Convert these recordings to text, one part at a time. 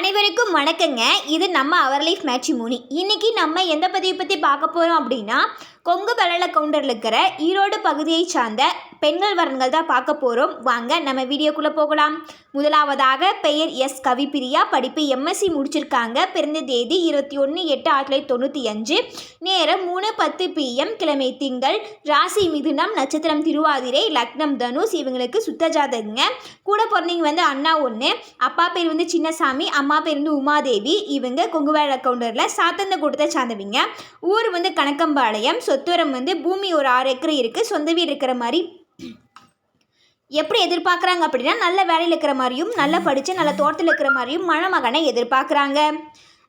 அனைவருக்கும் வணக்கங்க. இது நம்ம அவர் லைஃப் மேட்சிமோனி இன்னைக்கு நம்ம எந்த பதிவை பற்றி பார்க்க போகிறோம் அப்படின்னா கொங்கு வளல கவுண்டரில் இருக்கிற ஈரோடு பகுதியை சார்ந்த பெண்கள் வரன்கள் தான் பார்க்க போகிறோம் வாங்க நம்ம வீடியோக்குள்ளே போகலாம். முதலாவதாக பெயர் எஸ். கவிப்பிரியா. படிப்பு எம்எஸ்சி முடிச்சிருக்காங்க. பிறந்த தேதி இருபத்தி ஒன்று எட்டு ஆயிரத்தி தொள்ளாயிரத்தி தொண்ணூற்றி அஞ்சு. நேரம் மூணு பத்து பிஎம் கிழமை திங்கள். ராசி மிதுனம் நட்சத்திரம் திருவாதிரை லக்னம் தனுஷ் இவங்களுக்கு சுத்த ஜாதகங்க. கூட பிறந்தவங்க வந்து அண்ணா ஒன்று அப்பா பேர் வந்து சின்னசாமி அம்மா பேர் வந்து உமாதேவி. இவங்க கொங்குவேல கவுண்டரில் சாத்தந்த கூட்டத்தை சார்ந்தவங்க. ஊர் வந்து கணக்கம்பாளையம் சொத்துவரம் வந்து பூமி ஒரு ஆறு ஏக்கர் இருக்குது சொந்த வீடு இருக்கிற மாதிரி எப்படி எதிர்பார்க்குறாங்க அப்படின்னா நல்ல வேலையில் இருக்கிற மாதிரியும் நல்லா படித்து நல்ல தோட்டத்தில் இருக்கிற மாதிரியும் மணமகனை எதிர்பார்க்குறாங்க.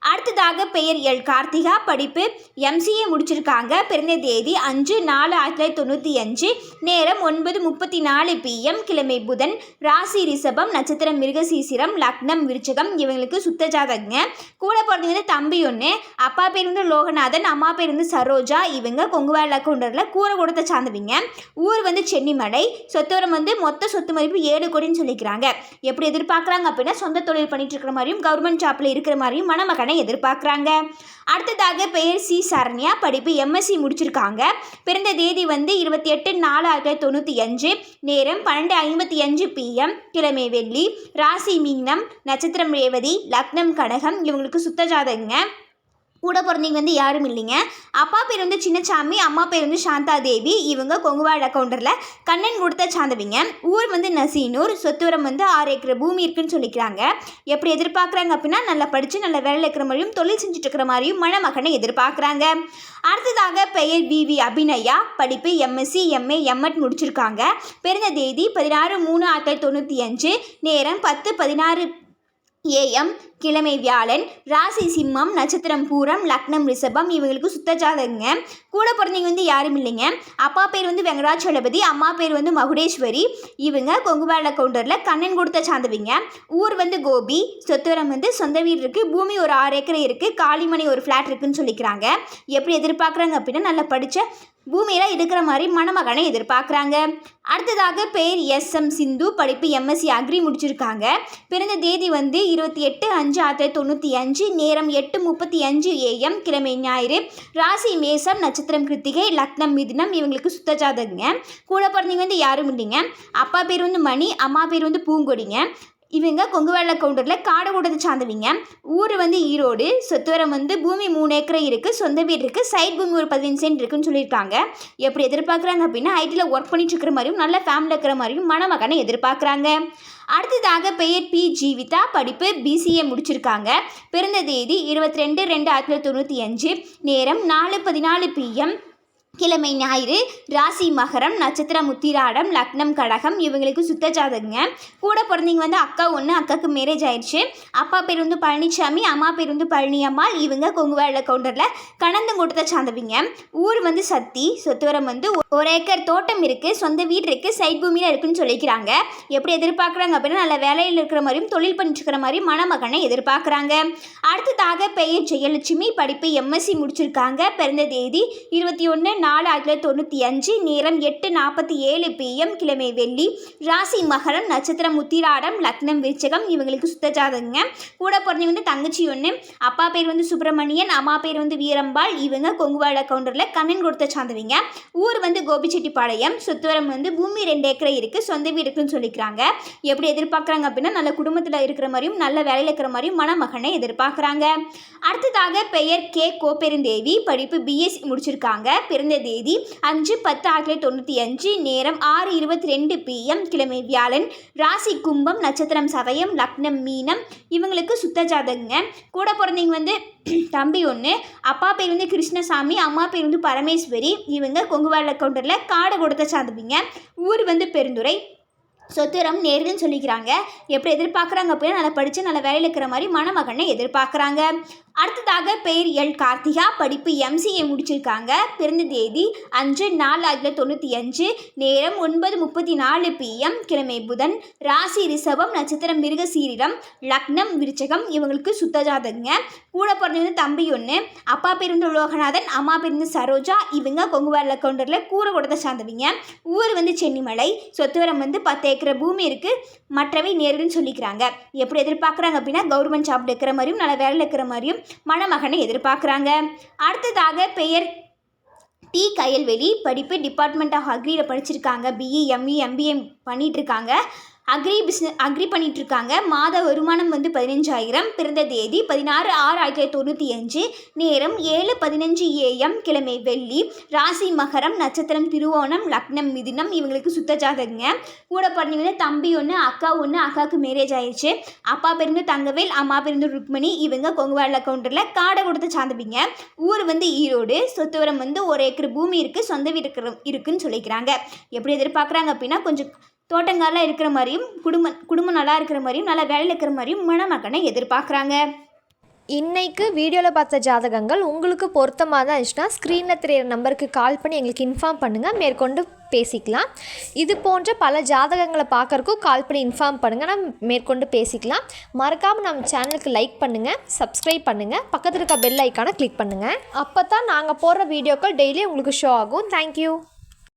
அடுத்ததாக பெயர் எல். கார்த்திகா. படிப்பு எம்சிஏ முடிச்சிருக்காங்க. பிறந்த தேதி அஞ்சு நாலு ஆயிரத்தி தொள்ளாயிரத்தி தொண்ணூற்றி அஞ்சு. நேரம் ஒன்பது முப்பத்தி நாலு பிஎம் கிழமை புதன். ராசி ரிஷபம் நட்சத்திரம் மிருகசீசிரம் லக்னம் விருச்சகம். இவங்களுக்கு சுத்த ஜாதகங்க. கூட பிறந்தவங்க தம்பி ஒன்று அப்பா பேர் வந்து லோகநாதன். அம்மா பேர் வந்து சரோஜா. இவங்க கொங்குவேல கவுண்டரில் கூரை கூடத்தை சார்ந்தவங்க. ஊர் வந்து சென்னிமலை. சொத்துவரம் வந்து மொத்த சொத்து மதிப்பு ஏழு கோடின்னு சொல்லிக்கிறாங்க. எப்படி எதிர்பார்க்குறாங்க அப்படின்னா சொந்த தொழில் பண்ணிட்டு இருக்கிற மாதிரியும் கவர்மெண்ட் ஜாப்பில் இருக்கிற மாதிரியும் மணமகனை எதிர்பார்க்குறாங்க? அடுத்ததாக பெயர் சி. சரண்யா. படிப்பு எம்எஸ்சி முடிச்சிருக்காங்க. பிறந்த தேதி வந்து இருபத்தி எட்டு நாலு ஆயிரத்தி தொள்ளாயிரத்தி தொண்ணூற்றி அஞ்சு. நேரம் பன்னெண்டு ஐம்பத்தி அஞ்சு பிஎம் கிழமை வெள்ளி. ராசி மீனம் நட்சத்திரம் ரேவதி லக்னம் கடகம். இவங்களுக்கு சுத்த ஜாதகங்க. கூட பிறந்தவங்க வந்து யாரும் இல்லைங்க. அப்பா பேர் வந்து சின்னசாமி அம்மா பேர் வந்து சாந்தா தேவி இவங்க கொங்குவாழ கவுண்டரில் கண்ணன் கொடுத்த சாந்தவிங்க. ஊர் வந்து நசீனூர் சொத்துவரம் வந்து ஆறு ஏக்கர் பூமி இருக்குன்னு சொல்லிக்கிறாங்க. எப்படி எதிர்பார்க்குறாங்க அப்படின்னா நல்லா படித்து நல்ல வேலையில் இருக்கிற மாதிரியும் தொழில் செஞ்சுட்டு இருக்கிற மாதிரியும் மணமகனை எதிர்பார்க்குறாங்க. அடுத்ததாக பெயர் விவி அபிநயா. படிப்பு எம்எஸ்சி எம்ஏ எம்எட் முடிச்சிருக்காங்க. பிறந்த தேதி பதினாறு மூணு ஆயிரத்தி தொள்ளாயிரத்தி தொண்ணூற்றி அஞ்சு. நேரம் பத்து பதினாறு ஏஎம் கிழமை வியாழன் ராசி சிம்மம் நட்சத்திரம் பூரம் லக்னம் ரிஷபம் இவங்களுக்கு சுத்த ஜாதகங்க. கூட பிறந்தவங்க வந்து யாரும் இல்லைங்க. அப்பா பேர் வந்து வெங்கடாச்சலபதி அம்மா பேர் வந்து மகுடேஸ்வரி. இவங்க கொங்குவேல கவுண்டரில் கண்ணன் கொடுத்த சார்ந்தவங்க ஊர் வந்து கோபி சொத்துவரம் வந்து சொந்த வீடு இருக்குது பூமி ஒரு ஆறு ஏக்கர் இருக்குது காளிமணி ஒரு ஃப்ளாட் இருக்குன்னு சொல்லிக்கிறாங்க. எப்படி எதிர்பார்க்குறாங்க அப்படின்னா நல்லா படித்த பூமியில் இருக்கிற மாதிரி மணமகனை எதிர்பார்க்குறாங்க. அடுத்ததாக பெயர் எஸ் எம் சிந்து படிப்பு எம்எஸ்சி அக்ரி முடிச்சிருக்காங்க. பிறந்த தேதி வந்து இருபத்தி எட்டு அஞ்சு ஆயிரத்தி தொண்ணூற்றி அஞ்சு நேரம் எட்டு முப்பத்தி அஞ்சு ஏஎம் கிழமை ஞாயிறு. ராசி மேசம் நட்சத்திரம் கிருத்திகை லக்னம் மிதினம் இவங்களுக்கு சுத்த ஜாதகங்க. கூட பிறந்தவங்க வந்து யாரும் இல்லைங்க. அப்பா பேர் வந்து மணி அம்மா பேர் வந்து பூங்கொடிங்க. இவங்க கொங்குவேல கவுண்டரில் காடை கூடது சார்ந்தவங்க ஊர் வந்து ஈரோடு சொத்துவரம் வந்து பூமி மூணு ஏக்கரை இருக்குது சொந்த வீடு இருக்குது சைட் பூமி ஒரு பதினஞ்சு சென்ட் இருக்குன்னு சொல்லியிருக்காங்க. எப்படி எதிர்பார்க்குறாங்க அப்படின்னா ஐடியில் ஒர்க் பண்ணிட்டு இருக்கிற மாதிரியும் நல்ல ஃபேமிலி இருக்கிற மாதிரியும் மணமகனை எதிர்பார்க்குறாங்க. அடுத்ததாக பெயர் பி ஜீவிதா படிப்பு பிசிஏ முடிச்சிருக்காங்க. பிறந்த தேதி இருபத்தி ரெண்டு ரெண்டு ஆயிரத்தி தொள்ளாயிரத்தி தொண்ணூற்றி அஞ்சு நேரம் நாலு பதினாலு பிஎம் கிழமை ஞாயிறு ராசி மகரம் நட்சத்திரம் உத்திராடம் லக்னம் கடகம் இவங்களுக்கு சுத்த ஜாதகங்க. கூட பிறந்தவங்க வந்து அக்கா ஒன்று அக்காவுக்கு மேரேஜ் ஆயிடுச்சு. அப்பா பேர் வந்து பழனிசாமி அம்மா பேர் வந்து பழனியம்மாள். இவங்க கொங்குவேல கவுண்டரில் கணந்தங்கூட்டத்தை சார்ந்தவங்க ஊர் வந்து சத்தி சொத்துவரம் வந்து ஒரு ஏக்கர் தோட்டம் இருக்குது சொந்த வீடு இருக்குது சைட் பூமியில் இருக்குன்னு சொல்லிக்கிறாங்க. எப்படி எதிர்பார்க்குறாங்க அப்படின்னா நல்ல வேலையில் இருக்கிற மாதிரியும் தொழில் பண்ணிட்டு இருக்கிற மாதிரியும் மணமகனை எதிர்பார்க்குறாங்க. அடுத்ததாக பெயர் ஜெயலட்சுமி படிப்பு எம்எஸ்சி முடிச்சிருக்காங்க. பிறந்த தேதி இருபத்தி ஒன்று நாலு ஆயிரத்தி தொள்ளாயிரத்தி தொண்ணூற்றி அஞ்சு நேரம் எட்டு நாற்பத்தி ஏழு பிஎம் கிழமை வெள்ளி ராசி மகரம் நட்சத்திரம் உத்திராடம் லக்னம் விருச்சகம் இவங்களுக்கு சுத்த ஜாதகங்க. கூட பிறந்தவங்க வந்து தங்கச்சி ஒன்று அப்பா பேர் வந்து சுப்பிரமணியன் அம்மா பேர் வந்து வீரம்பாள் இவங்க கொங்குவாழ கவுண்டரில் கண்ணன் கொடுத்த சார்ந்தவங்க ஊர் வந்து கோபிச்செட்டிப்பாளையம் சுத்துவரம் வந்து பூமி ரெண்டு ஏக்கரை இருக்குது சொந்த வீடு இருக்குன்னு சொல்லிக்கிறாங்க. எப்படி எதிர்பார்க்குறாங்க அப்படின்னா நல்ல குடும்பத்தில் இருக்கிற மாதிரியும் நல்ல வேலையில் இருக்கிற மாதிரியும் மணமகனை எதிர்பார்க்குறாங்க. அடுத்ததாக பெயர் கே. கோப்பெருந்தேவி படிப்பு பிஎஸ்சி முடிச்சிருக்காங்க. பிறந்த தேதி அஞ்சு பத்து ஆயிரத்தி தொள்ளாயிரத்தி தொண்ணூற்றி அஞ்சு நேரம் ஆறு இருபத்தி ரெண்டு பிஎம் கிழமை வியாழன். ராசி கும்பம் நட்சத்திரம் சதயம் லக்னம் மீனம். இவங்களுக்கு சுத்த ஜாதகங்க. கூட பிறந்தவங்க வந்து தம்பி ஒன்று அப்பா பேர் வந்து கிருஷ்ணசாமி அம்மா பேர் வந்து பரமேஸ்வரி. இவங்க கொங்குவாள கவுண்டரில் காடை கொடுத்த சார்ந்தவங்க ஊர் வந்து பெருந்துறை. சொத்துரம் நேருன்னு சொல்லிக்கிறாங்க. எப்படி எதிர்பார்க்குறாங்க அப்படின்னா நல்லா படித்து நல்ல வேலையில் இருக்கிற மாதிரி மணமகனை எதிர்பார்க்குறாங்க. அடுத்ததாக பெயர் எல் கார்த்திகா. படிப்பு எம்சிஏ முடிச்சிருக்காங்க. பிறந்த தேதி அஞ்சு நாலு ஆயிரத்தி தொண்ணூற்றி அஞ்சு. நேரம் ஒன்பது முப்பத்தி நாலு பிஎம் கிழமை புதன். ராசி ரிஷபம் நட்சத்திரம் மிருக சீரிடம். லக்னம் விருச்சகம் இவங்களுக்கு சுத்த ஜாதகங்க கூட பிறந்தது தம்பி ஒன்று அப்பா பேர் வந்து லோகநாதன் அம்மா பேர் வந்து சரோஜா. இவங்க கொங்குவாரில் கவுண்டரில் கூரை கொடுத்த சார்ந்தவங்க. ஊர் வந்து சென்னிமலை. சொத்துவரம் வந்து பத்து ஏக்கர் பூமி இருக்குது மற்றவை நேருன்னு சொல்லிக்கிறாங்க. எப்படி எதிர்பார்க்குறாங்க அப்படின்னா கவர்மெண்ட் ஜாப் இருக்கிற மாதிரியும் நல்ல வேலையில் இருக்கிற மாதிரியும் மணமகனை எதிர்பார்க்குறாங்க. அடுத்ததாக பெயர் டி. கயல்வெளி. படிப்பு டிபார்ட்மெண்ட் ஆஃப் அக்ரியில் படிச்சிருக்காங்க. பிஇ எம்இ எம்பிஏ e, பண்ணிகிட்ருக்காங்க அக்ரி பிஸ்னஸ் அக்ரி பண்ணிகிட்ருக்காங்க மாத வருமானம் வந்து பதினஞ்சாயிரம். பிறந்த தேதி பதினாறு ஆறு ஆயிரத்தி தொள்ளாயிரத்தி தொண்ணூற்றி அஞ்சு. நேரம் ஏழு பதினஞ்சு ஏஎம் கிழமை வெள்ளி. ராசி மகரம் நட்சத்திரம் திருவோணம் லக்னம் மிதினம். இவங்களுக்கு சுத்த ஜாதகங்க. கூட பிறந்தவங்க தம்பி ஒன்று அக்கா ஒன்று அக்காவுக்கு மேரேஜ் ஆயிடுச்சு அப்பா பேருந்து தங்கவேல் அம்மா பேருந்து ருக்மணி. இவங்க கொங்குவாழ கவுண்டரில் காடை கொடுத்து சார்ந்தபிங்க ஊர் வந்து ஈரோடு. சொத்துவரம் வந்து ஒரு ஏக்கர் பூமி இருக்குது சொந்த வீடு இருக்குன்னு சொல்லிக்கிறாங்க. எப்படி எதிர்பார்க்குறாங்க அப்படின்னா கொஞ்சம் தோட்டங்கள்லாம் இருக்கிற மாதிரியும் குடும்பம் குடும்பம் நல்லா இருக்கிற மாதிரியும் நல்லா வேலையில் இருக்கிற மாதிரியும் மணமக்கனை எதிர்பார்க்குறாங்க. இன்னைக்கு வீடியோவில் பார்த்த ஜாதகங்கள் உங்களுக்கு பொருத்தமாக தான் இருந்துச்சுன்னா ஸ்க்ரீனில் தெரியிற நம்பருக்கு கால் பண்ணி எங்களுக்கு இன்ஃபார்ம் பண்ணுங்கள் மேற்கொண்டு பேசிக்கலாம். இது போன்ற பல ஜாதகங்களை பார்க்கறக்கும் கால் பண்ணி இன்ஃபார்ம் பண்ணுங்கள் நம்ம மேற்கொண்டு பேசிக்கலாம். மறக்காமல் நம்ம சேனலுக்கு லைக் பண்ணுங்கள் சப்ஸ்கிரைப் பண்ணுங்கள் பக்கத்தில் இருக்க பெல் ஐக்கானை கிளிக் பண்ணுங்கள் அப்போ தான் நாங்கள் போடுற வீடியோக்கள் டெய்லி உங்களுக்கு ஷோ ஆகும். தேங்க்யூ